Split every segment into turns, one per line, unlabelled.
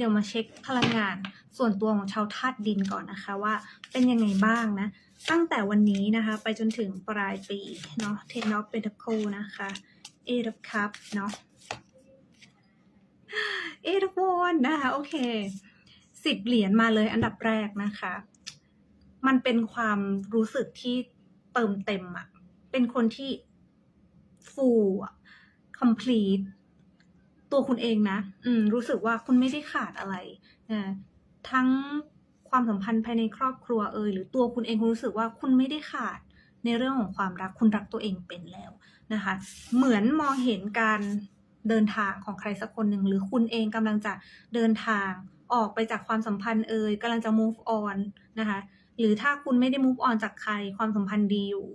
เดี๋ยวมาเช็คพลังงานส่วนตัวของชาวธาตุดินก่อนนะคะว่าเป็นยังไงบ้างนะ ตั้งแต่วันนี้นะคะไปจนถึงปลายปีเนาะ Ten of Pentacles นะคะ Eight of Cups เนาะ Eight of Wands นะคะโอเคสิบเหรียญมาเลยอันดับแรกนะคะ มันเป็นความรู้สึกที่เติมเต็มอะเป็นคนที่ full อะ complete ตัวคุณเองนะ อืม รู้สึกว่าคุณไม่ได้ขาดอะไรนะทั้งความสัมพันธ์ภายในครอบครัวเอ่ยหรือตัวคุณเองคุณรู้สึกว่าคุณไม่ได้ขาดในเรื่องของความรักคุณรักตัวเองเป็นแล้วนะคะ เหมือนมองเห็นการเดินทางของใครสักคนหนึ่งหรือคุณเองกำลังจะเดินทางออกไปจากความสัมพันธ์เอ่ยกำลังจะ move on นะคะ หรือถ้าคุณไม่ได้ move on จากใครความสัมพันธ์ดีอยู่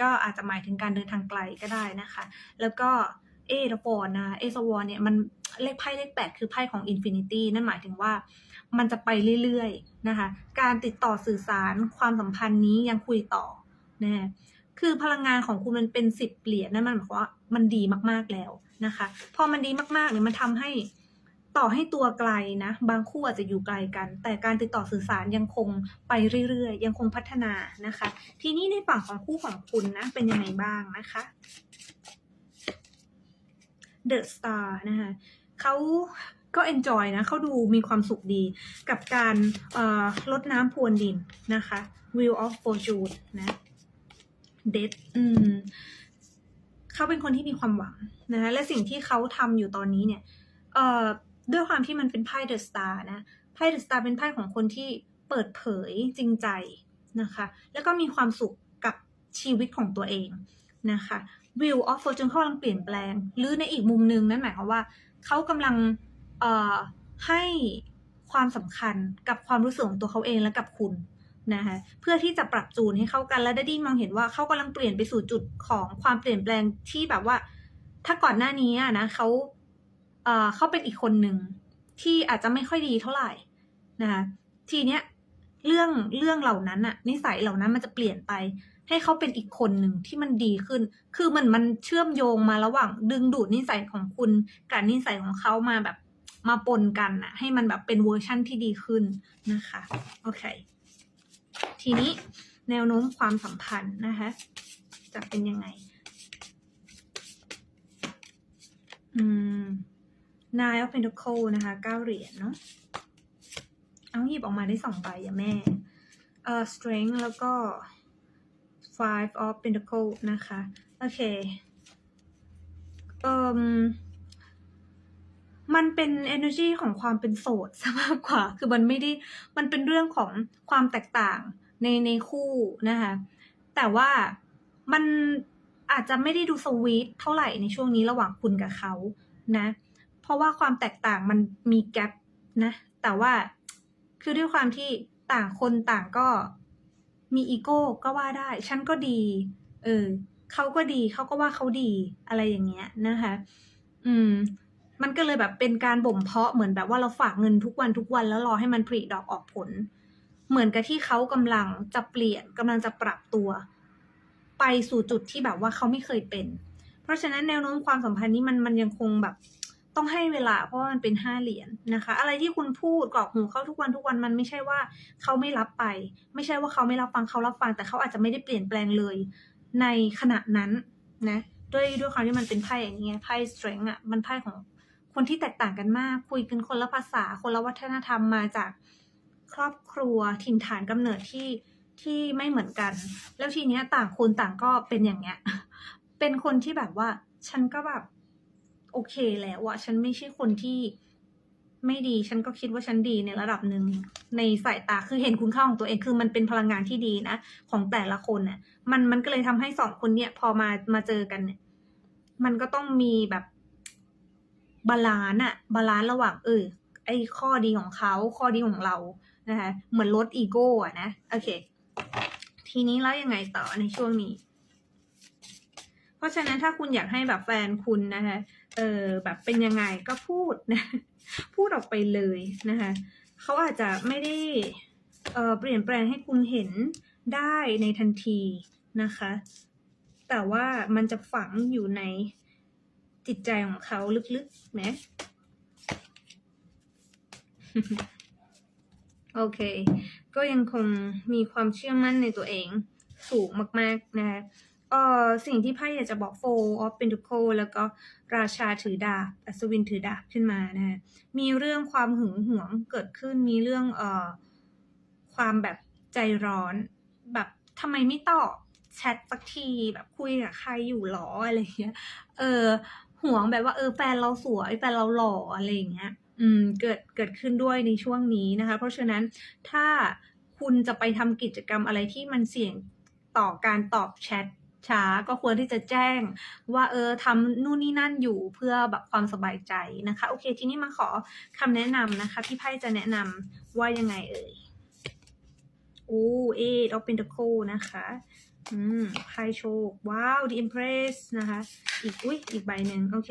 ก็อาจจะหมายถึงการเดินทางไกลก็ได้นะคะ แล้วก็ เอทวอนนะเอสวอนเนี่ยมันเลขไพ่เลขแปดคือไพ่ของอินฟินิตี้นั่นหมายถึงว่ามันจะไปเรื่อยๆนะคะ การติดต่อสื่อสารความสัมพันธ์นี้ยังคุยต่อนะคือพลังงานของคุณมันเป็นสิบเหรียญนั่นมันหมายความว่ามันดีมากๆแล้วนะคะ พอมันดีมากๆเนี่ยมันทำให้ต่อให้ตัวไกลนะ บางคู่อาจจะอยู่ไกลกัน แต่การติดต่อสื่อสารยังคงไปเรื่อยๆ ยังคงพัฒนานะคะ ทีนี้ในฝั่งของคู่ของคุณนะเป็นยังไงบ้างนะคะ The Star นะคะเขาก็ enjoy นะเขาดูมีความสุขดีกับการลดน้ำพรวนดินนะคะ Wheel of Fortune นะ Death อืมเขาเป็นคนที่มีความหวังนะคะและสิ่งที่เขาทำอยู่ตอนนี้เนี่ยเอ่อด้วยความที่มันเป็นไพ่ The Star นะไพ่ The Star เป็นไพ่ของคนที่เปิดเผยจริงใจนะคะ แล้วก็มีความสุขกับชีวิตของตัวเองนะคะ วิวออฟฟอร์จูนเขากำลังเปลี่ยนแปลง หรือในอีกมุมหนึ่งนั่นหมายความว่า เขากำลังเอ่อให้ความสำคัญกับความรู้สึกของตัวเขาเองและกับคุณนะคะเพื่อที่จะปรับจูนให้เข้ากันและได้ดีมองเห็นว่าเขากำลังเปลี่ยนไปสู่จุดของความเปลี่ยนแปลงที่แบบว่า ถ้าก่อนหน้านี้อะนะเขาเอ่อเขาเป็นอีกคนหนึ่งที่อาจจะไม่ค่อยดีเท่าไหร่นะคะทีเนี้ยเรื่องเรื่องเหล่านั้นอะนิสัยเหล่านั้นมันจะเปลี่ยนไป ให้เขาเป็นอีกคนหนึ่งที่มันดีขึ้น คือมันมันเชื่อมโยงมาระหว่าง ดึงดูดนิสัยของคุณกับนิสัยของเขามาแบบมาปนกันนะให้มันแบบเป็นเวอร์ชั่นที่ดีขึ้นนะคะโอเค ทีนี้แนวโน้มความสัมพันธ์นะคะ จะเป็นยังไง อืม Nine of Pentacle นะคะเก้าเหรียญเนาะเอาหยิบออกมาได้สองใบอะแม่ เอ่อ strength แล้วก็ five of pentacle นะคะ โอเคอ่มมันเป็น energy ของความเป็นโสดซะมากกว่า คือมันไม่ได้ มันเป็นเรื่องของความแตกต่างในในคู่นะคะ แต่ว่ามันอาจจะไม่ได้ดูสวีทเท่าไหร่ในช่วงนี้ระหว่างคุณกับเขานะ เพราะว่าความแตกต่างมันมีแกลบนะ แต่ว่าคือด้วยความที่ต่างคนต่างก็ มีอีโก้ก็ว่าได้ ฉันก็ดี เออเขาก็ดีเขาก็ว่าเขาดีอะไรอย่างเงี้ยนะคะ อืม มันก็เลยแบบเป็นการบ่มเพาะเหมือนแบบว่าเราฝากเงินทุกวันทุกวันแล้วรอให้มันผลิดอกออกผล เหมือนกับที่เขากำลังจะเปลี่ยนกำลังจะปรับตัว ไปสู่จุดที่แบบว่าเขาไม่เคยเป็น เพราะฉะนั้นแนวโน้มความสัมพันธ์นี้มันมันยังคงแบบ ต้องให้เวลาเพราะมันเป็นห้าเหรียญนะคะ อะไรที่คุณพูดกรอกหูเขาทุกวันทุกวันมันไม่ใช่ว่าเขาไม่รับไป ไม่ใช่ว่าเขาไม่รับฟังเขารับฟัง แต่เขาอาจจะไม่ได้เปลี่ยนแปลงเลย ในขณะนั้นนะด้วยด้วยความที่มันเป็นไพ่อย่างเงี้ยไพ่ strength อะมันไพ่ของคนที่แตกต่างกันมาก คุยกันคนละภาษา คนละวัฒนธรรมมาจากครอบครัวถิ่นฐานกำเนิดที่ที่ไม่เหมือนกัน แล้วทีเนี้ยต่างคนต่างก็เป็นอย่างเงี้ยเป็นคนที่แบบว่าฉันก็แบบ โอเคแล้วอะฉันไม่ใช่คนที่ไม่ดีฉันก็คิดว่าฉันดีในระดับหนึ่งในสายตาคือเห็นคุณค่าของตัวเองคือมันเป็นพลังงานที่ดีนะ ของแต่ละคนน่ะ มันมันก็เลยทำให้สองคนเนี่ยพอมามาเจอกันเนี่ย มันก็ต้องมีแบบบาลานซ์อะบาลานซ์ระหว่างเออไอข้อดีของเขาข้อดีของเรานะคะเหมือนลดอีโก้อะนะโอเค ทีนี้แล้วยังไงต่อในช่วงนี้ เพราะฉะนั้นถ้าคุณอยากให้แบบแฟนคุณนะคะ เออแบบเป็นยังไงก็พูดนะพูดออกไปเลยนะคะเขาอาจจะไม่ได้เออเปลี่ยนแปลงให้คุณเห็นได้ในทันทีนะคะ แต่ว่ามันจะฝังอยู่ในจิตใจของเขาลึกๆนะโอเค ก็ยังคงมีความเชื่อมั่นในตัวเองสูงมาก ๆ นะคะ เอ่อสิ่งที่ไพ่อยากจะบอกโฟออฟเป็น t ุโคแล้วก็ราชาถือดาบอัศวินถือดาบขึ้นมานะฮะมีเรื่องความหึงหวงเกิดขึ้นมีเรื่องเอ่อความแบบใจร้อน แบบทำไมไม่ตอบแชทสักทีแบบคุยกับใครอยู่หรออะไรเงี้ยเออห่วงแบบว่าเออแฟนเราสวยแฟนเราหล่ออะไรอย่างเงี้ยอืมเกิดเกิดขึ้นด้วยในช่วงนี้นะคะ เพราะฉะนั้นถ้าคุณจะไปทำกิจกรรมอะไรที่มันเสี่ยงต่อการตอบแชท ช้าก็ควรที่จะแจ้งว่าเออทำนู่นนี่นั่นอยู่เพื่อแบบความสบายใจนะคะ โอเค ทีนี้มาขอคำแนะนำนะคะที่ไพ่จะแนะนำว่ายังไงเอ่ยโอ้เอทออฟเป็นตะโคนะคะ อืมไพ่โชค ว้าว The Empress นะคะ อีกอุ้ยอีกใบหนึ่งโอเค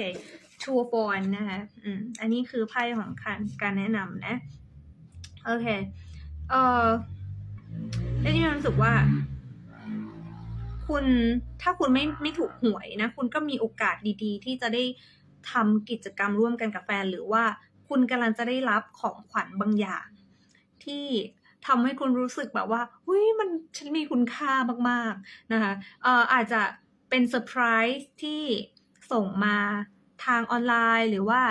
Two of Wands นะคะอืมอันนี้คือไพ่ของการการแนะนำนะ โอเค เอ่อแล้วนี่มีความรู้สึกว่า คุณถ้าคุณไม่ไม่ถูกหวยนะ คุณก็มีโอกาสดีๆ ที่จะได้ทำกิจกรรมร่วมกันกับแฟน หรือว่าคุณกำลังจะได้รับของขวัญบางอย่าง ที่ทำให้คุณรู้สึกแบบว่าเฮ้ยมันฉันมีคุณค่ามากๆนะคะเอ่ออาจจะเป็นเซอร์ไพรส์ที่ส่งมาทางออนไลน์ หรือว่า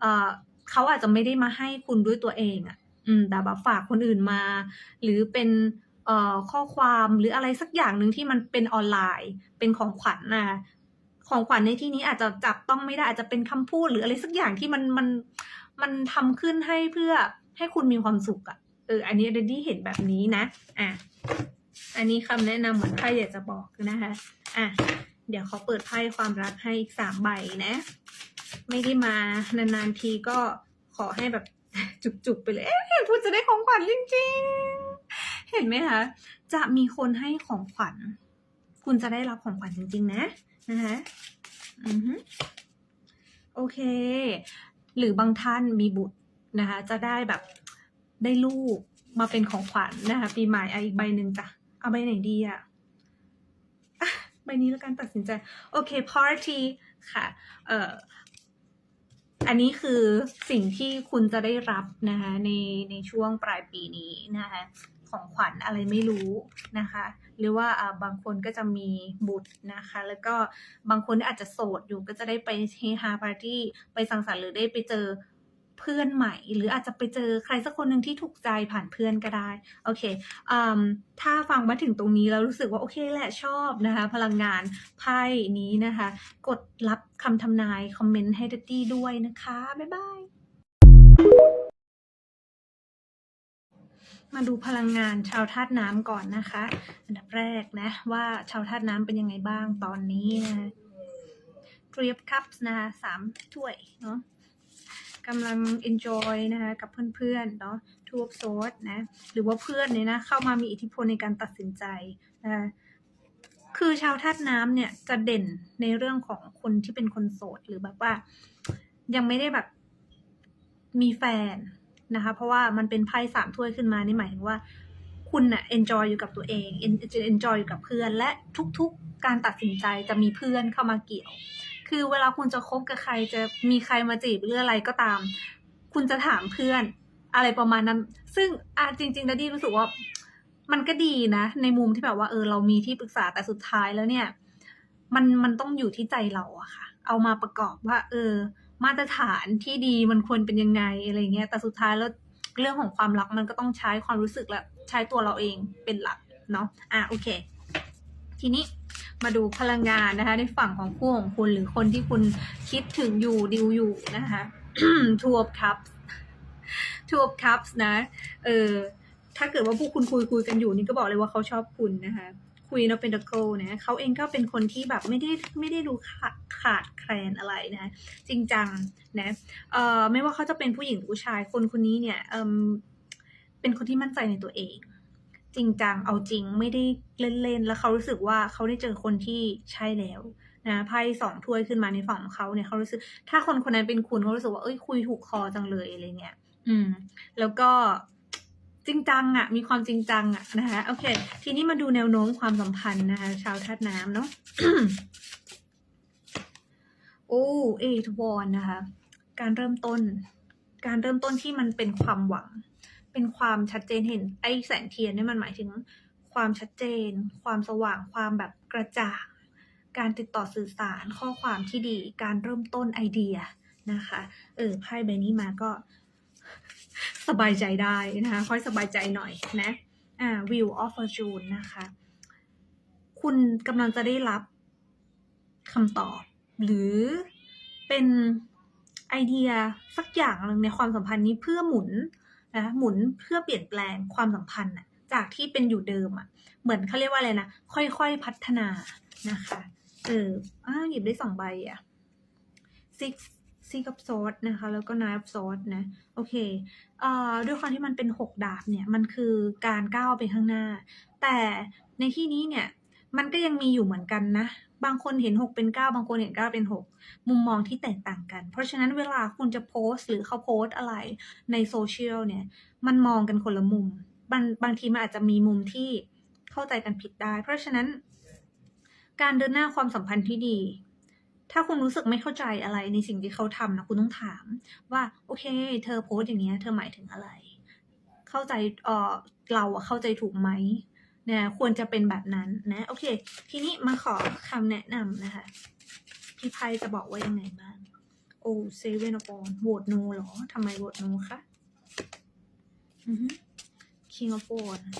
เอ่อเขาอาจจะไม่ได้มาให้คุณด้วยตัวเองอะ่ะอืมแต่แบบฝากคนอื่นมา หรือเป็น ข้อความหรืออะไรสักอย่างหนึ่งที่มันเป็นออนไลน์ เป็นของขวัญนะของขวัญในที่นี้อาจจะจับต้องไม่ได้อาจจะเป็นคำพูดหรืออะไรสักอย่างที่มันมันมันทำขึ้นให้เพื่อให้คุณมีความสุขอะเอออันนี้เดดดี้เห็นแบบนี้นะอะอันนี้คำแนะนำเหมือนไพ่อยากจะบอกนะคะอะเดี๋ยวเขาเปิดไพ่ความรักให้อีกสามใบนะ ไม่ได้มานานๆทีก็ขอให้แบบจุกๆไปเลยเอ๊ะพูดจะได้ของขวัญจริงๆ เห็นไหมคะจะมีคนให้ของขวัญ คุณจะได้รับของขวัญจริง ๆ นะนะคะอือฮึโอเค หรือบางท่านมีบุตรนะคะ จะได้แบบได้ลูกมาเป็นของขวัญนะคะ ปีใหม่อะอีกใบหนึ่งจ้ะเอาใบไหนดีอะอะใบนี้แล้วกันตัดสินใจ โอเค party ค่ะ เอ่ออันนี้คือสิ่งที่คุณจะได้รับนะคะในในช่วงปลายปีนี้นะคะ ของขวัญอะไรไม่รู้นะคะ หรือว่าบางคนก็จะมีบุตรนะคะ แล้วก็บางคนอาจจะโสดอยู่ก็จะได้ไปเฮฮาปาร์ตี้ไปสังสรรค์หรือได้ไปเจอเพื่อนใหม่ หรืออาจจะไปเจอใครสักคนหนึ่งที่ถูกใจผ่านเพื่อนก็ได้โอเคอถ้าฟังมาถึงตรงนี้แล้วรู้สึกว่าโอเคแหละชอบนะคะ พลังงานไพ่นี้นะคะ กดรับคำทำนายคอมเมนต์ให้ดัตตี้ด้วยนะคะ บ๊ายบาย มาดูพลังงานชาวธาตุน้ำก่อนนะคะ อันดับแรกนะ ว่าชาวธาตุน้ำเป็นยังไงบ้างตอนนี้นะ Three of Cups นะคะสามถ้วยเนาะกำลัง enjoy นะคะกับเพื่อนๆเนาะ Two of Swords นะหรือว่าเพื่อนเนี่ยนะเข้ามามีอิทธิพลในการตัดสินใจนะคะคือชาวธาตุน้ำเนี่ยจะเด่นในเรื่องของคนที่เป็นคนโสดหรือแบบว่า ยังไม่ได้แบบมีแฟน นะคะ เพราะว่ามันเป็นไพ่สามถ้วยขึ้นมานี่หมายถึงว่า คุณน่ะ enjoy อยู่กับตัวเอง enjoy อยู่กับเพื่อน และทุกๆการตัดสินใจจะมีเพื่อนเข้ามาเกี่ยว คือเวลาคุณจะคบกับใครจะมีใครมาจีบหรืออะไรก็ตาม คุณจะถามเพื่อนอะไรประมาณนั้น ซึ่งอะจริงๆดัดดี้รู้สึกว่ามันก็ดีนะ ในมุมที่แบบว่าเออเรามีที่ปรึกษาแต่สุดท้ายแล้วเนี่ย มันมันต้องอยู่ที่ใจเราอะค่ะ เอามาประกอบว่า เออ มาตรฐานที่ดีมันควรเป็นยังไงอะไรเงี้ยแต่สุดท้ายแล้วเรื่องของความรักมันก็ต้องใช้ความรู้สึกและใช้ตัวเราเองเป็นหลักเนาะอะโอเค ทีนี้มาดูพลังงานนะคะ ในฝั่งของคู่ของคุณหรือคนที่คุณคิดถึงอยู่ดิวอยู่นะคะ Two of Cups Two of Cups นะ เออถ้าเกิดว่าพวกคุณคุยคุยกันอยู่นี่ก็บอกเลยว่าเขาชอบคุณนะคะ คุยนะเป็นดักเกิลนะเขาเองก็เป็นคนที่แบบไม่ได้ไม่ได้ดูขาดขาดแคลนอะไรนะ จริงจังนะเอ่อไม่ว่าเขาจะเป็นผู้หญิงหรือผู้ชายคนคนนี้เนี่ยเอมเป็นคนที่มั่นใจในตัวเอง จริงจังเอาจริงไม่ได้เล่นๆแล้วเขารู้สึกว่าเขาได้เจอคนที่ใช่แล้วนะไพ่สองถ้วยขึ้นมาในฝั่งของเขาเนี่ยเขารู้สึก ถ้าคนคนนั้นเป็นคุณเขารู้สึกว่าเอ้ยคุยถูกคอจังเลยอะไรเงี้ยอืม แล้วก็ จริงจังอะ่ะ มีความจริงจังอะ่ะนะคะโอเค ทีนี้มาดูแนวโน้มความสัมพันธ์นะคะ ชาวธาตุน้ำเนาะโอ้เอทวอนนะคะ การเริ่มต้น การเริ่มต้นที่มันเป็นความหวัง เป็นความชัดเจนเห็น ไอ้แสงเทียนเนี่ยมันหมายถึง ความชัดเจน ความสว่างความแบบกระจ่างการติดต่อสื่อสารข้อความที่ดี การเริ่มต้นไอเดียนะคะ เออไพ่ใบนี้มาก็ สบายใจได้นะคะค่อยสบายใจหน่อยนะอ่า Wheel of Fortune นะคะ คุณกำลังจะได้รับคำตอบ หรือเป็นไอเดียสักอย่างหนึ่งในความสัมพันธ์นี้เพื่อหมุนนะหมุนเพื่อเปลี่ยนแปลงความสัมพันธ์น่ะจากที่เป็นอยู่เดิมอะเหมือนเขาเรียกว่าอะไรนะค่อยๆพัฒนานะคะเอออ้าวหยิบได้สองใบอะ six six of swords นะคะ แล้วก็ nine of swords นะ โอเคเอ่อด้วยความที่มันเป็นหกดาบเนี่ย มันคือการก้าวไปข้างหน้า แต่ในที่นี้เนี่ย มันก็ยังมีอยู่เหมือนกันนะ บางคนเห็นหกเป็นเก้าบางคนเห็นเก้าเป็นหกมุมมองที่แตกต่างกัน เพราะฉะนั้นเวลาคุณจะโพสต์หรือเขาโพสต์อะไรในโซเชียลเนี่ย มันมองกันคนละมุม บางบางทีมันอาจจะมีมุมที่เข้าใจกันผิดได้ เพราะฉะนั้นการเดินหน้าความสัมพันธ์ที่ดี ถ้าคุณรู้สึกไม่เข้าใจอะไรในสิ่งที่เขาทำนะคุณต้องถาม ว่าโอเค เธอโพสต์อย่างเงี้เธอหมายถึงอะไร เข้าใจเออเราอะเข้าใจถูกไหมเนี่ยควรจะเป็นแบบนั้นนะโอเค ทีนี้มาขอคำแนะนำนะคะพี่ไพจะบอกว่ายังไงบ้างโอ้เซเว่นออนโหวตโนหรอทำไมโหวตโนคะ อือฮึ King of Wands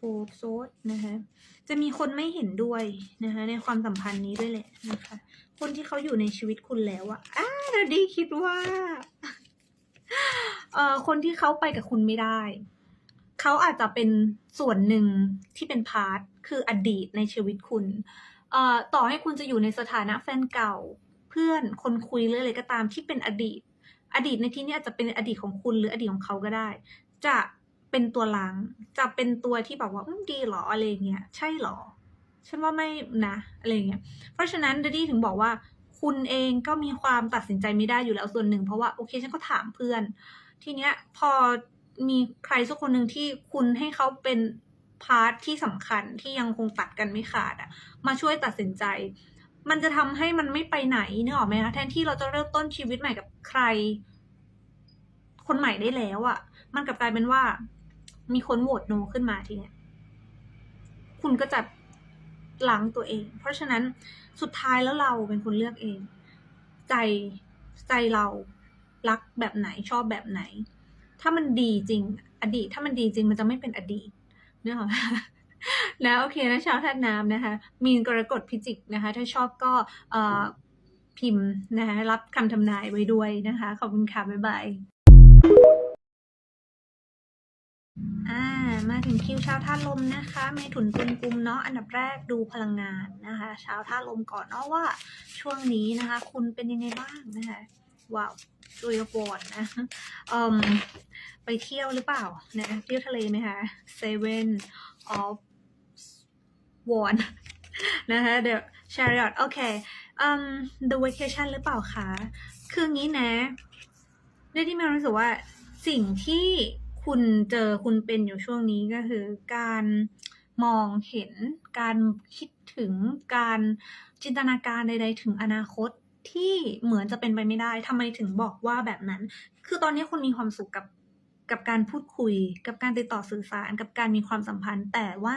โฟร์โซดนะคะจะมีคนไม่เห็นด้วยนะคะในความสัมพันธ์นี้ด้วยแหละนะคะ คนที่เขาอยู่ในชีวิตคุณแล้วอะอ้าเราดีคิดว่าเอ่อคนที่เขาไปกับคุณไม่ได้เขาอาจจะเป็นส่วนหนึ่งที่เป็นพาร์ทคืออดีตในชีวิตคุณเอ่อต่อให้คุณจะอยู่ในสถานะแฟนเก่า เพื่อนคนคุยหรืออะไรก็ตามที่เป็นอดีต อดีตในที่นี้อาจจะเป็นอดีตของคุณหรืออดีตของเขาก็ได้ จะ เป็นตัวล้างจะเป็นตัวที่บอกว่าอืมดีเหรออะไรอย่างเงี้ย ใช่เหรอ ฉันว่าไม่นะอะไรอย่างเงี้ย เพราะฉะนั้นดดดี้ถึงบอกว่า คุณเองก็มีความตัดสินใจไม่ได้อยู่แล้วส่วนหนึ่ง เพราะว่าโอเคฉันก็ถามเพื่อน ทีเนี้ยพอมีใครสักคนหนึ่งที่คุณให้เขาเป็นพาร์ทที่สำคัญที่ยังคงตัดกันไม่ขาดอะมาช่วยตัดสินใจ มันจะทำให้มันไม่ไปไหนเนออกไหมคะแทนที่เราจะเริ่มต้นชีวิตใหม่กับใคร คนใหม่ได้แล้วอะมันกลับกลายเป็นว่า มีคนโหวตโนขึ้นมาทีเนี้ยคุณก็จะล้างตัวเอง เพราะฉะนั้นสุดท้ายแล้วเราเป็นคนเลือกเอง ใจใจเรารักแบบไหนชอบแบบไหน ถ้ามันดีจริง อดีต ถ้ามันดีจริงมันจะไม่เป็นอดีตเนกอะนะโอเคนะชาวธาตุน้ำนะคะ มีนกรกฎพิจิกนะคะ ถ้าชอบก็พิมพ์นะคะรับคำทำนายไว้ด้วยนะคะ ขอบคุณค่ะ บ๊ายบาย อ่ามาถึงคิวชาวธาลมนะคะเมถุนตุลกุมเนาะอันดับแรกดูพลังงานนะคะ ชาวธาลมก่อนเนาะว่าช่วงนี้นะคะ คุณเป็นยังไงบ้างนะคะว้าวดูยบอนนะอมไปเที่ยวหรือเปล่านะเที่ยวทะเลไหมคะ Seven of Wand นะคะ The Chariot โอเคอืม The Vacation หรือเปล่าคะคืองี้นะได้ที่มีรู้สึกว่าสิ่งที่ คุณเจอคุณเป็นอยู่ช่วงนี้ก็คือ การมองเห็นการคิดถึงการจินตนาการใดๆ ถึงอนาคตที่เหมือนจะเป็นไปไม่ได้ทำไมถึงบอกว่าแบบนั้น คือตอนนี้คุณมีความสุขกับกับการพูดคุย กับการติดต่อสื่อสาร กับการมีความสัมพันธ์ แต่ว่า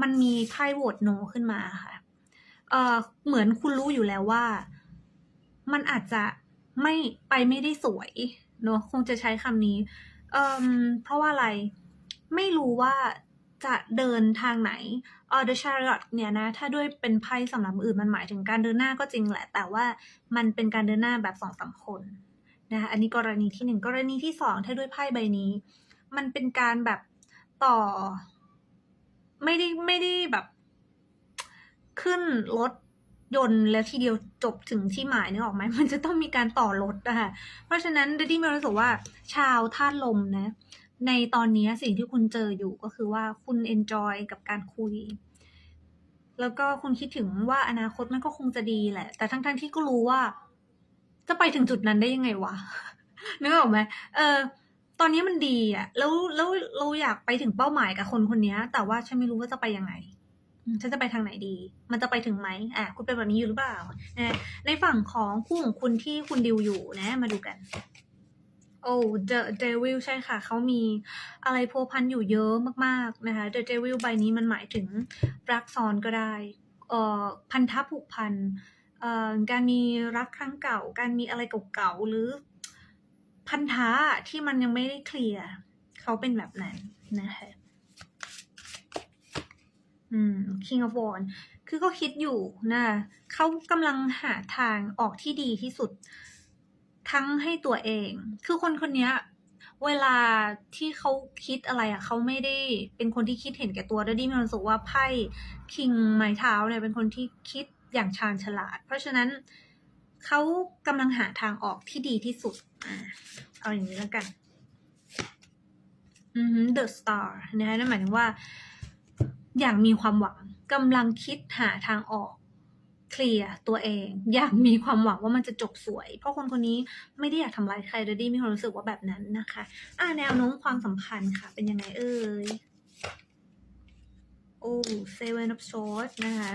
มันมีไพ่โหวตโนขึ้นมาค่ะ เอ่อ เหมือนคุณรู้อยู่แล้วว่า มันอาจจะไม่ไปไม่ได้สวยเนอะคงจะใช้คำนี้ เอ่มเพราะว่าอะไรไม่รู้ว่าจะเดินทางไหนเออ The Chariot เนี่ยนะ ถ้าด้วยเป็นไพ่สำหรับอื่นมันหมายถึงการเดินหน้าก็จริงแหละ แต่ว่ามันเป็นการเดินหน้าแบบสองสามคนนะคะอันนี้กรณีที่หนึ่งกรณีที่สองถ้าด้วยไพ่ใบนี้ มันเป็นการแบบต่อ ไม่ได้ไม่ได้แบบ ขึ้นรถ ยนต์แล้วทีเดียวจบถึงที่หมายนึกออกไหมมันจะต้องมีการต่อรถนะคะเพราะฉะนั้นดดดี้มีรู้สึกว่าชาวธาตุลมนะ ในตอนนี้สิ่งที่คุณเจออยู่ก็คือว่าคุณเอนจอยกับการคุย แล้วก็คุณคิดถึงว่าอนาคตมันก็คงจะดีแหละ แต่ทั้งๆที่ก็รู้ว่า จะไปถึงจุดนั้นได้ยังไงวะนึกออกไหมเออ ตอนนี้มันดีอะแล้วแล้วเราอยากไปถึงเป้าหมายกับคนคนนี้แต่ว่าฉันไม่รู้ว่าจะไปยังไง ฉันจะไปทางไหนดี มันจะไปถึงไหมอะคุณเป็นแบบนี้อยู่หรือเปล่านะในฝั่งของคู่ของคุณที่คุณดิวอยู่นะ มาดูกัน โอ้ The Devil ใช่ค่ะ เขามีอะไรพัวพันอยู่เยอะมากๆนะคะ The Devil ใบนี้มันหมายถึงรักซ้อนก็ได้เอ่อพันธะผูกพันเอ่อการมีรักครั้งเก่า การมีอะไรเก่าๆหรือพันธะที่มันยังไม่ได้เคลียร์เขาเป็นแบบนั้นนะคะ อืม King of wand คือก็คิดอยู่นะเขากำลังหาทางออกที่ดีที่สุด ทั้งให้ตัวเอง คือคนคนนี้เวลาที่เขาคิดอะไรอะเขาไม่ได้เป็นคนที่คิดเห็นแก่ตัวแล้วดิมีความรู้สึกว่าไพ่คิงไม้เท้าเนี่ยเป็นคนที่คิดอย่างชาญฉลาด เพราะฉะนั้นเขากำลังหาทางออกที่ดีที่สุดอ่าเอาอย่างนี้แล้วกัน อือฮึ The Star นะคะนั่นหมายถึงว่า อย่างมีความหวังกำลังคิดหาทางออก เคลียร์ตัวเอง อยากมีความหวังว่ามันจะจบสวย เพราะคนคนนี้ไม่ได้อยากทำร้ายใครเลยดีมีความรู้สึกว่าแบบนั้นนะคะ อ่าแนวโน้มความสัมพันธ์ค่ะ เป็นยังไงเอ่ยโอ้ Seven of Swords นะคะ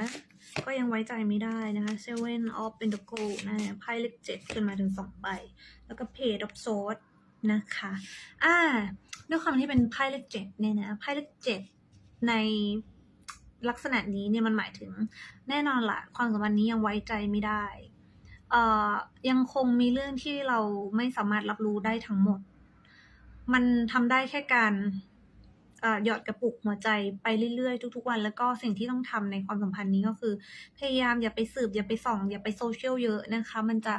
ก็ยังไว้ใจไม่ได้นะคะ Seven of Pentacles นะคะไพ่เลขเจ็ดขึ้นมาถึงสองใบ แล้วก็ Page of Swords นะคะอ่าด้วยความที่เป็นไพ่เลขเจ็ดเนี่ยนะไพ่เลขเจ็ดใน ลักษณะนี้เนี่ยมันหมายถึงแน่นอนละความสัมพันธ์นี้ยังไว้ใจไม่ได้เออยังคงมีเรื่องที่เราไม่สามารถรับรู้ได้ทั้งหมด มันทำได้แค่การเอ่อหยอดกระปุกหัวใจไปเรื่อยๆ ทุกๆวัน แล้วก็สิ่งที่ต้องทำในความสัมพันธ์นี้ก็คือ พยายามอย่าไปสืบ อย่าไปส่อง อย่าไปโซเชียลเยอะนะคะ มันจะ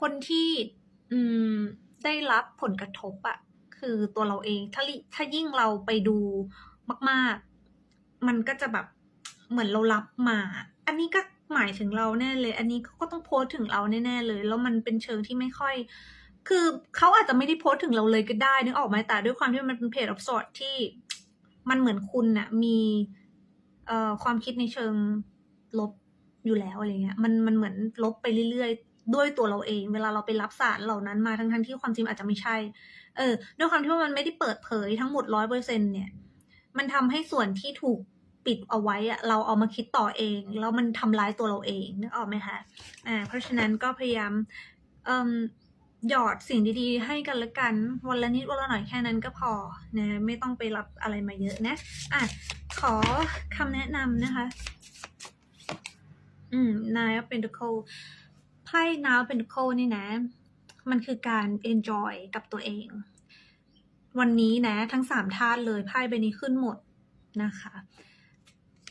คนที่อืมได้รับผลกระทบอะคือตัวเราเองถ้าถ้ายิ่งเราไปดูมาก ๆ มันก็จะแบบ เหมือนเรารับมา อันนี้ก็หมายถึงเราแน่เลย อันนี้ก็ต้องโพสต์ถึงเราแน่ๆเลย แล้วมันเป็นเชิงที่ไม่ค่อย คือเขาอาจจะไม่ได้โพสต์ถึงเราเลยก็ได้นึกออกไหมแต่ด้วยความที่มันเป็นเพจออฟสอดที่ มันเหมือนคุณน่ะมีเอ่อความคิดในเชิงลบอยู่แล้วอะไรเงี้ย มันมันเหมือนลบไปเรื่อยๆ ด้วยตัวเราเอง เวลาเราไปรับสารเหล่านั้นมาทั้งๆที่ความจริงอาจจะไม่ใช่ เออ ด้วยความที่ว่ามันไม่ได้เปิดเผยทั้งหมดร้อยเปอร์เซ็นเนี่ย มันทำให้ส่วนที่ถูก ปิดเอาไว้อะเราเอามาคิดต่อเอง แล้วมันทำร้ายตัวเราเองนึกออกไหมคะอ่าเพราะฉะนั้นก็พยายามเอ่มหยอดสิ่งดีๆ ให้กันละกัน วันละนิดวันละหน่อยแค่นั้นก็พอนะไม่ต้องไปรับอะไรมาเยอะนะอะขอคำแนะนำนะคะ อืม Nine of Pentacles ไพ่ Nine of Pentacles นี่นะ มันคือการ enjoy กับตัวเอง วันนี้นะ ทั้งสามธาตุเลยไพ่ใบนี้ขึ้นหมดนะคะ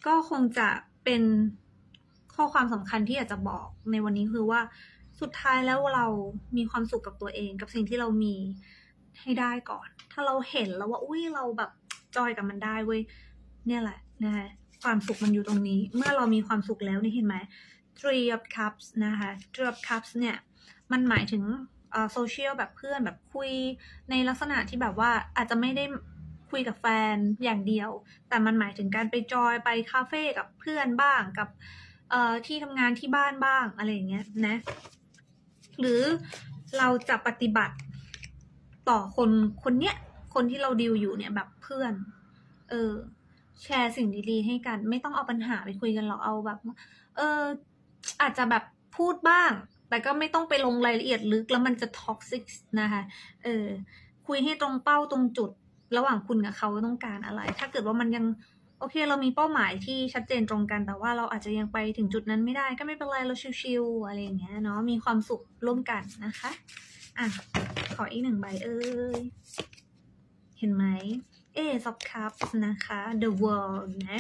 ก็คงจะเป็นข้อความสำคัญที่อยากจะบอกในวันนี้คือว่าสุดท้ายแล้วเรามีความสุขกับตัวเองกับสิ่งที่เรามีให้ได้ก่อน ถ้าเราเห็นแล้วว่าอุ้ยเราแบบจอยกับมันได้เว้ยเนี่ยแหละนะคะความสุขมันอยู่ตรงนี้ เมื่อเรามีความสุขแล้วนี่เห็นไหม Three of Cups นะคะ Three of Cups เนี่ย มันหมายถึงโซเชียลแบบเพื่อนแบบคุยในลักษณะที่แบบว่าอาจจะไม่ได้ คุยกับแฟนอย่างเดียว แต่มันหมายถึงการไปจอยไปคาเฟ่กับเพื่อนบ้างกับเอ่อที่ทำงานที่บ้านบ้างอะไรอย่างเงี้ยนะ หรือเราจะปฏิบัติต่อคนคนเนี้ยคนที่เราดีลอยู่เนี่ยแบบเพื่อน เออ แชร์สิ่งดีๆให้กัน ไม่ต้องเอาปัญหาไปคุยกันหรอกเอาแบบ เออ อาจจะแบบพูดบ้าง แต่ก็ไม่ต้องไปลงรายละเอียดลึกแล้วมันจะท็อกซิกนะคะ เออ คุยให้ตรงเป้าตรงจุด ระหว่างคุณกับเขาต้องการอะไร ถ้าเกิดว่ามันยังโอเค เรามีเป้าหมายที่ชัดเจนตรงกัน แต่ว่าเราอาจจะยังไปถึงจุดนั้นไม่ได้ ก็ไม่เป็นไร เราชิวๆอะไรอย่างเงี้ยเนาะ มีความสุขร่วมกันนะคะ อะ ขออีกหนึ่งใบเอ้ย เห็นไหม Ace of Cups นะคะ The World นะ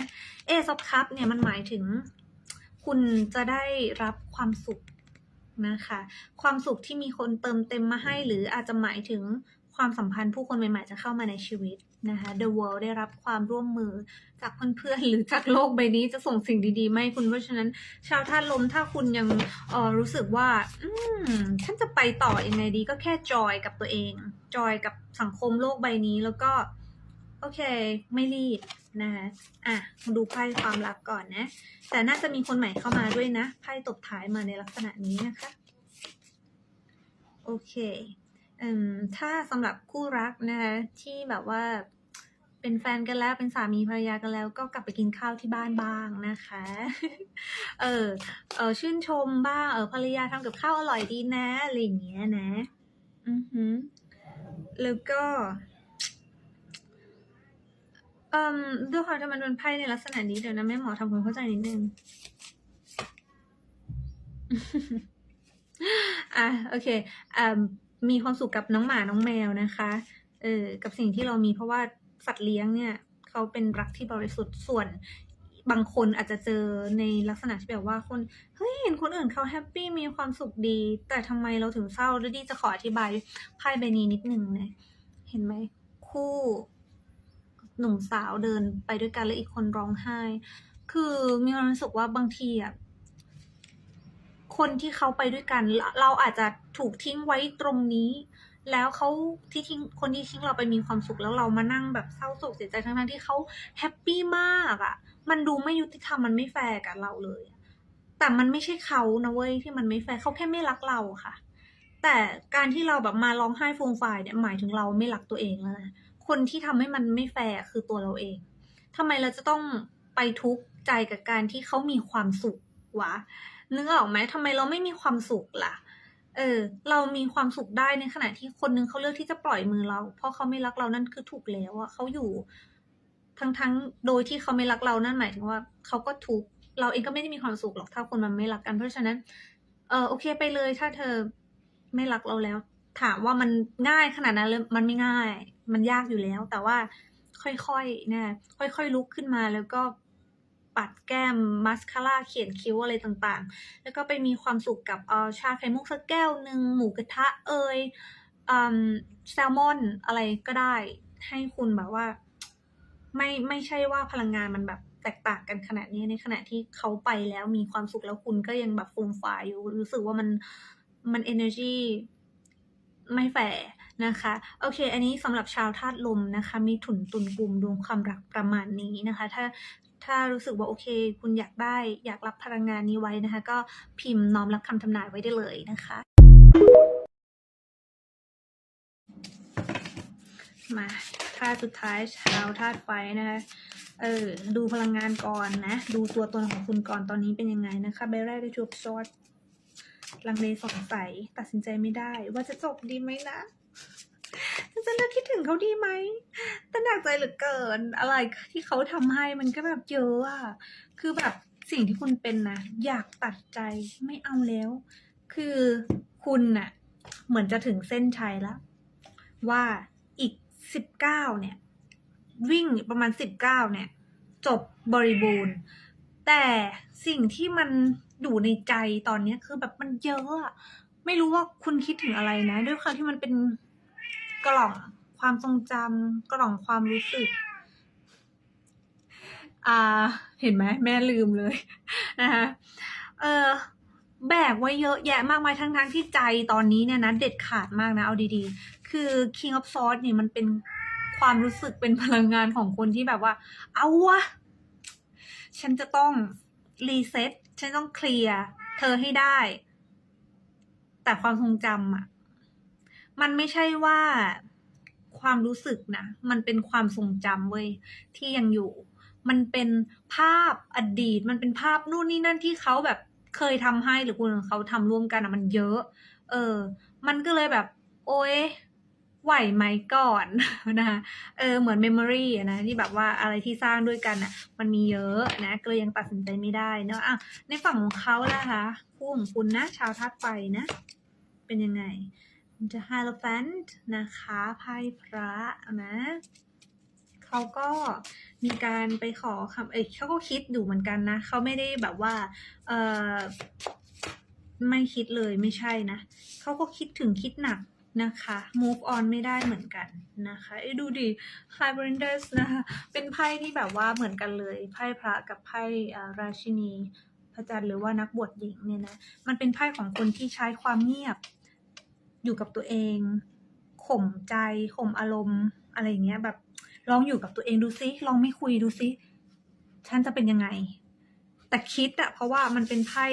Ace of Cups เนี่ยมันหมายถึง คุณจะได้รับความสุขนะคะ ความสุขที่มีคนเติมเต็มมาให้ หรืออาจจะหมายถึง ความสัมพันธ์ผู้คนใหม่ๆจะเข้ามาในชีวิตนะคะ The World ได้รับความร่วมมือจากเพื่อนๆหรือจากโลกใบนี้จะส่งสิ่งดีๆมาให้คุณเพราะฉะนั้น ชาวธาตุลมถ้าคุณยังออรู้สึกว่า อืมฉันจะไปต่อยังไงดีก็แค่จอยกับตัวเอง จอยกับสังคมโลกใบนี้แล้วก็ โอเค ไม่รีบนะคะอะดูไพ่ความรักก่อนนะ แต่น่าจะมีคนใหม่เข้ามาด้วยนะไพ่ตบท้ายมาในลักษณะนี้นะคะ โอเค ถ้าสำหรับคู่รักนะคะที่แบบว่าเป็นแฟนกันแล้วเป็นสามีภรรยากันแล้ว ก็กลับไปกินข้าวที่บ้านบ้างนะคะ เออเออชื่นชมบ้างเออภรรยาทำกับข้าวอร่อยดีนะอะไรอย่างเงี้ยนะ อือหือแล้วก็เอ่มด้วยความที่มันเป็นไพ่ในลักษณะนี้เดี๋ยวนะแม่หมอทำความเข้าใจนิดนึงอะโอเคอ่า มีความสุขกับน้องหมาน้องแมวนะคะ เออ กับสิ่งที่เรามีเพราะว่าสัตว์เลี้ยงเนี่ย เขาเป็นรักที่บริสุทธิ์ส่วนบางคนอาจจะเจอในลักษณะที่แบบว่าคนเฮ้ยเห็นคนอื่นเขาแฮปปี้มีความสุขดี แต่ทำไมเราถึงเศร้าแล้วดีจะขออธิบายไพ่ใบนี้นิดนึงนะเห็นไหมคู่หนุ่มสาวเดินไปด้วยกันแล้วอีกคนร้องไห้ คือมีความรู้สึกว่าบางทีอะ คนที่เขาไปด้วยกัน เราอาจจะถูกทิ้งไว้ตรงนี้ แล้วเขาที่ทิ้งคนที่ทิ้งเราไปมีความสุขแล้วเรามานั่งแบบเศร้าโศกเสียใจทั้งๆที่เขาแฮปปี้มากอะ่ะ มันดูไม่ยุติธรรมมันไม่แฟร์กับเราเลย แต่มันไม่ใช่เขานะเว้ยที่มันไม่แฟร์เขาแค่ไม่รักเราค่ะ แต่การที่เราแบบมาร้องไห้ฟูมฟายเนี่ยหมายถึงเราไม่รักตัวเองแล้วนะคนที่ทำให้มันไม่แฟร์คือตัวเราเองทำไมเราจะต้องไปทุกข์ใจกับการที่เขามีความสุขวะ นึกออกไหมทำไมเราไม่มีความสุขล่ะ เออ เรามีความสุขได้ในขณะที่คนนึงเขาเลือกที่จะปล่อยมือเรา เพราะเขาไม่รักเรานั่นคือถูกแล้วอะเขาอยู่ ทั้งทั้งๆโดยที่เขาไม่รักเรานั่นหมายถึงว่าเขาก็ทุกเราเองก็ไม่ได้มีความสุขหรอกถ้าคนมันไม่รักกัน เพราะฉะนั้น เออโอเคไปเลย ถ้าเธอไม่รักเราแล้ว ถามว่ามันง่ายขนาดนั้นเลยมันไม่ง่าย มันยากอยู่แล้ว แต่ว่าค่อยๆนะค่อยๆลุกขึ้นมาแล้วก็ ปัดแก้มมาสคาร่าเขียนคิ้วอะไรต่างๆ แล้วก็ไปมีความสุขกับเออชาไข่มุกสักแก้วหนึ่งหมูกระทะเอยอแซลมอนอะไรก็ได้ ให้คุณแบบว่า ไม่ไม่ใช่ว่าพลังงานมันแบบแตกต่างกันขนาดนี้ในขณะที่เขาไปแล้วมีความสุขแล้วคุณก็ยังแบบฟูมฟายอยู่รู้สึกว่ามันมัน energy ไม่แฟร์นะคะ โอเค อันนี้สำหรับชาวธาตุลมนะคะ มีถุนตุนกลุ่มดวงความรักประมาณนี้นะคะ ถ้า ถ้ารู้สึกว่าโอเค คุณอยากได้ อยากรับพลังงานนี้ไว้นะคะ ก็พิมพ์น้อมรับคำทำนายไว้ได้เลยนะคะ มาท่าสุดท้ายชาวธาตุไฟนะคะ เออ ดูพลังงานก่อนนะ ดูตัวตนของคุณก่อนตอนนี้เป็นยังไงนะคะ ใบแรกได้จูบซอดลังเลสงสัยตัดสินใจไม่ได้ ว่าจะจบดีไหมนะ จะเลิกคิดถึงเขาดีไหมแต่หนักใจเหลือเกิน อะไรที่เขาทำให้มันก็แบบเยอะอะคือแบบสิ่งที่คุณเป็นนะอยากตัดใจไม่เอาแล้ว คือคุณน่ะ เหมือนจะถึงเส้นชัยแล้ว ว่าอีกสิบเก้าเนี่ย วิ่งประมาณสิบเก้าเนี่ย จบบริบูรณ์ แต่สิ่งที่มันอยู่ในใจตอนนี้คือแบบมันเยอะอะไม่รู้ว่าคุณคิดถึงอะไรนะ ด้วยความที่มันเป็น กล่องความทรงจำกล่องความรู้สึก อ่า เห็นไหมแม่ลืมเลยนะคะเออแบกไว้เยอะแยะมากมายทั้งทั้งๆที่ใจตอนนี้เนี่ยนะ เด็ดขาดมากนะ เอาดีๆ คือ King of Swords เนี่ยมันเป็นความรู้สึกเป็นพลังงานของคนที่แบบว่า เอาวะ ฉันจะต้องรีเซ็ตฉันต้องเคลียร์เธอให้ได้ แต่ความทรงจำอะ มันไม่ใช่ว่าความรู้สึกนะ มันเป็นความทรงจำเว้ยที่ยังอยู่ มันเป็นภาพอดีต มันเป็นภาพนู่นนี่นั่นที่เขาแบบเคยทำให้หรือคนของเขาทำร่วมกันอะมันเยอะ เออ มันก็เลยแบบ โอ๊ยไหวไหมก่อนนะคะเออเหมือนเมมโมรีนะที่แบบว่าอะไรที่สร้างด้วยกันอะ มันมีเยอะนะก็เลยยังตัดสินใจไม่ได้เนอะอะในฝั่งของเขาล่ะคะคู่ของคุณนะชาวธาตุไฟนะ เป็นยังไง The Hierophant นะคะไพ่พระนะเขาก็มีการไปขอคำเอ้ยเขาก็คิดอยู่เหมือนกันนะเขาไม่ได้แบบว่าเออไม่คิดเลยไม่ใช่นะเขาก็คิดถึงคิดหนักนะคะ move on ไม่ได้เหมือนกันนะคะเอ้ดูดิ High b r i n d e r s นะคะเป็นไพ่ที่แบบว่าเหมือนกันเลย ไพ่พระกับไพ่ราชินี พระจันทร์หรือว่านักบวชหญิงเนี่ยนะ มันเป็นไพ่ของคนที่ใช้ความเงียบ อยู่กับตัวเองข่มใจข่มอารมณ์ อะไรอย่างเงี้ย แบบลองอยู่กับตัวเองดูซิลองไม่คุยดูซิฉันจะเป็นยังไง แต่คิดอะเพราะว่ามันเป็นไพ่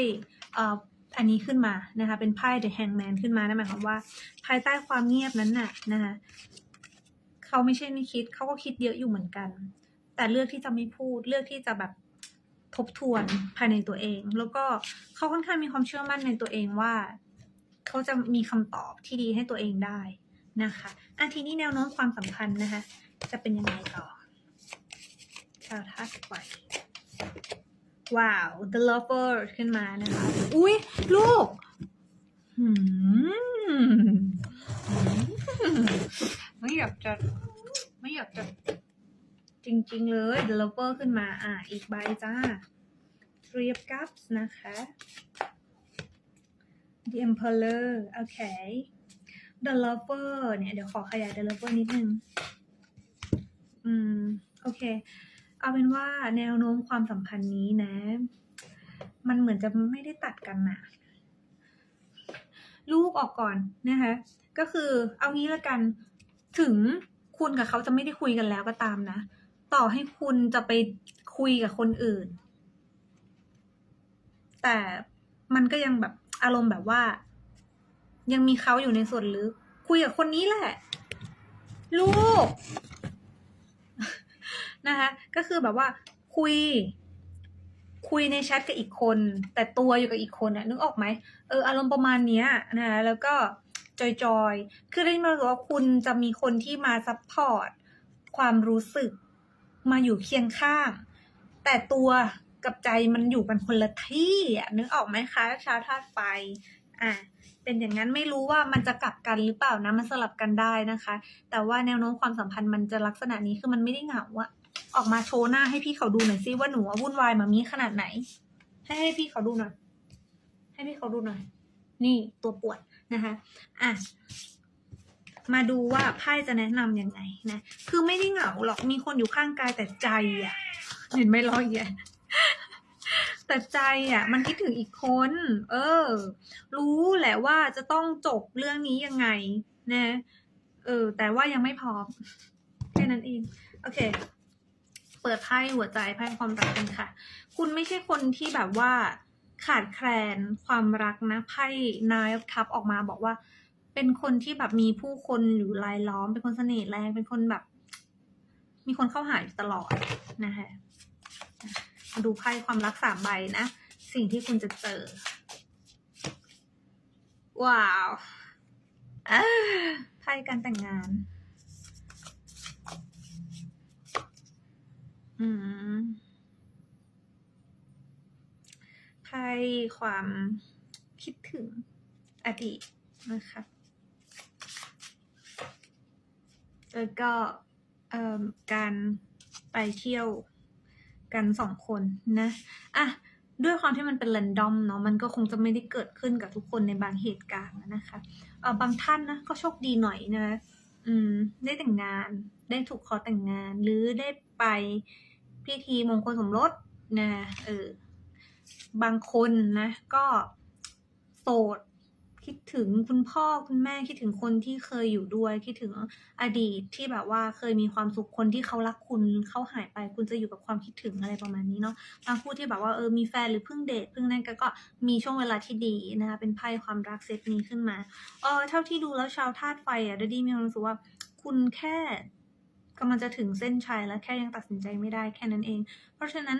เอ่ออันนี้ขึ้นมานะคะ เป็นไพ่ The Hangman ขึ้นมานั่นหมายความว่า ภายใต้ความเงียบนั้นน่ะนะคะเขาไม่ใช่ไม่คิดเขาก็คิดเยอะอยู่เหมือนกัน แต่เลือกที่จะไม่พูดเลือกที่จะแบบทบทวนภายในตัวเอง แล้วก็เขาค่อนข้างมีความเชื่อมั่นในตัวเองว่า เขาจะมีคำตอบที่ดีให้ตัวเองได้นะคะอะทีนี้แนวโน้มความสัมพันธ์นะคะ จะเป็นยังไงต่อชาวธาตุไฟว้าว the lover ขึ้นมานะคะ อุ้ยลูกหืมไม่อยากจะ ไม่อยากจะ จริง ๆ เลย the lover ขึ้นมา อะ อีกใบจ้า three of cups นะคะ the emperor โอเค the lover เนี่ย เดี๋ยวขอขยาย the lover นิดนึง อืม โอเค เอาเป็นว่าแนวโน้มความสัมพันธ์นี้นะ มันเหมือนจะไม่ได้ตัดกันนะลูกออกก่อนนะคะ ก็คือเอางี้ละกัน ถึงคุณกับเขาจะไม่ได้คุยกันแล้วก็ตามนะ ต่อให้คุณจะไปคุยกับคนอื่น แต่มันก็ยังแบบ อารมณ์แบบว่า ยังมีเขาอยู่ในส่วนลึกคุยกับคนนี้แหละ ลูก นะคะ ก็คือแบบว่าคุย คุยในแชทกับอีกคน แต่ตัวอยู่กับอีกคนอะนึกออกไหมเอออารมณ์ประมาณเนี้ยนะคะแล้วก็จอยๆ คือได้มารู้ว่าคุณจะมีคนที่มาซัพพอร์ตความรู้สึกมาอยู่เคียงข้าง แต่ตัว กับใจมันอยู่กันคนละที่อะนึกออกไหมคะชาวธาตุไฟ อะเป็นอย่างนั้นไม่รู้ว่ามันจะกลับกันหรือเปล่านะมันสลับกันได้นะคะ แต่ว่าแนวโน้มความสัมพันธ์มันจะลักษณะนี้คือมันไม่ได้เหงาอะออกมาโชว์หน้าให้พี่เขาดูหน่อยซิว่าหนูวุ่นวายมามีขนาดไหน ให้ให้พี่เขาดูหน่อยให้พี่เขาดูหน่อย นี่ตัวปวดนะคะอะมาดูว่าไพ่จะแนะนำยังไงนะคือไม่ได้เหงาหรอกมีคนอยู่ข้างกายแต่ใจอะเห็นไหมร้อยแย่ แต่ใจอะ มันคิดถึงอีกคน เออ รู้แหละว่าจะต้องจบเรื่องนี้ยังไง นะ เออ แต่ว่ายังไม่พร้อมแค่นั้นเอง โอเค เปิดไพ่หัวใจไพ่ความรักกันค่ะ คุณไม่ใช่คนที่แบบว่าขาดแคลนความรักนะไพ่ Nine of Cup ออกมาบอกว่า เป็นคนที่แบบมีผู้คนอยู่รายล้อม เป็นคนเสน่ห์แรงเป็นคนแบบ มีคนเข้าหาอยู่ตลอดนะคะ ดูไพ่ความรักสามใบนะ สิ่งที่คุณจะเจอ ว้าวไพ่การแต่งงาน อืมไพ่ความคิดถึงอดีตนะคะแล้วก็การไปเที่ยว กันสองคนนะอะด้วยความที่มันเป็น r รนดอมเนาะมันก็คงจะไม่ได้เกิดขึ้นกับทุกคนในบางเหตุการณ์นะคะเออบางท่านนะก็โชคดีหน่อยนะอืมได้แต่งงาน ได้ถูกขอแต่งงาน หรือได้ไปพิธีมงคลสมรสนะเออบางคนนะก็โสด คิดถึงคุณพ่อคุณแม่คิดถึงคนที่เคยอยู่ด้วย คิดถึงอดีตที่แบบว่าเคยมีความสุขคนที่เขารักคุณเขาหายไป คุณจะอยู่กับความคิดถึงอะไรประมาณนี้เนาะบางคู่ที่แบบว่าเออมีแฟนหรือเพิ่งเดทเพิ่งนั่นก็ก็มีช่วงเวลาที่ดีนะคะเป็นไพ่ความรักเซตนี้ขึ้นมาเออเท่าที่ดูแล้วชาวธาตุไฟอะดดดี้มีความรู้สึกว่าคุณแค่กำลังจะถึงเส้นชัยแล้วแค่ยังตัดสินใจไม่ได้แค่นั้นเอง เพราะฉะนั้น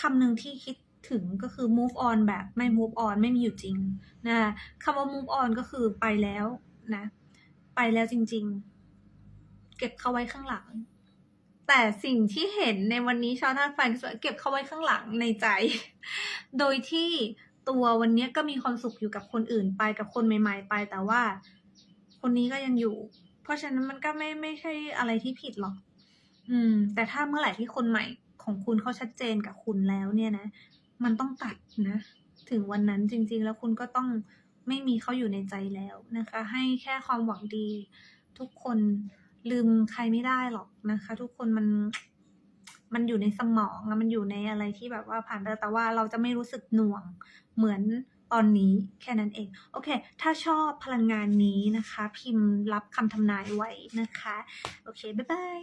คำหนึ่งที่คิด ถึงก็คือ move on แบบไม่ move on ไม่มีอยู่จริงนะคำว่า move on ก็คือไปแล้วนะ ไปแล้วจริง ๆ เก็บเขาไว้ข้างหลัง แต่สิ่งที่เห็นในวันนี้ชาวธาตุไฟก็เก็บเขาไว้ข้างหลังในใจ โดยที่ตัววันนี้ก็มีความสุขอยู่กับคนอื่นไปกับคนใหม่ ๆ ไป แต่ว่า คนนี้ก็ยังอยู่ เพราะฉะนั้นมันก็ไม่ไม่ใช่อะไรที่ผิดหรอก อืม แต่ถ้าเมื่อไหร่ที่คนใหม่ของคุณเขาชัดเจนกับคุณแล้วเนี่ยนะ มันต้องตัดนะ ถึงวันนั้นจริงๆ แล้วคุณก็ต้องไม่มีเขาอยู่ในใจแล้วนะคะ ให้แค่ความหวังดี ทุกคนลืมใครไม่ได้หรอกนะคะ ทุกคนมันมันอยู่ในสมองมันอยู่ในอะไรที่แบบว่าผ่านไปแต่ว่าเราจะไม่รู้สึกหน่วงเหมือนตอนนี้แค่นั้นเอง โอเค ถ้าชอบพลังงานนี้นะคะ พิมพ์รับคำทำนายไว้นะคะ โอเค บ๊ายบาย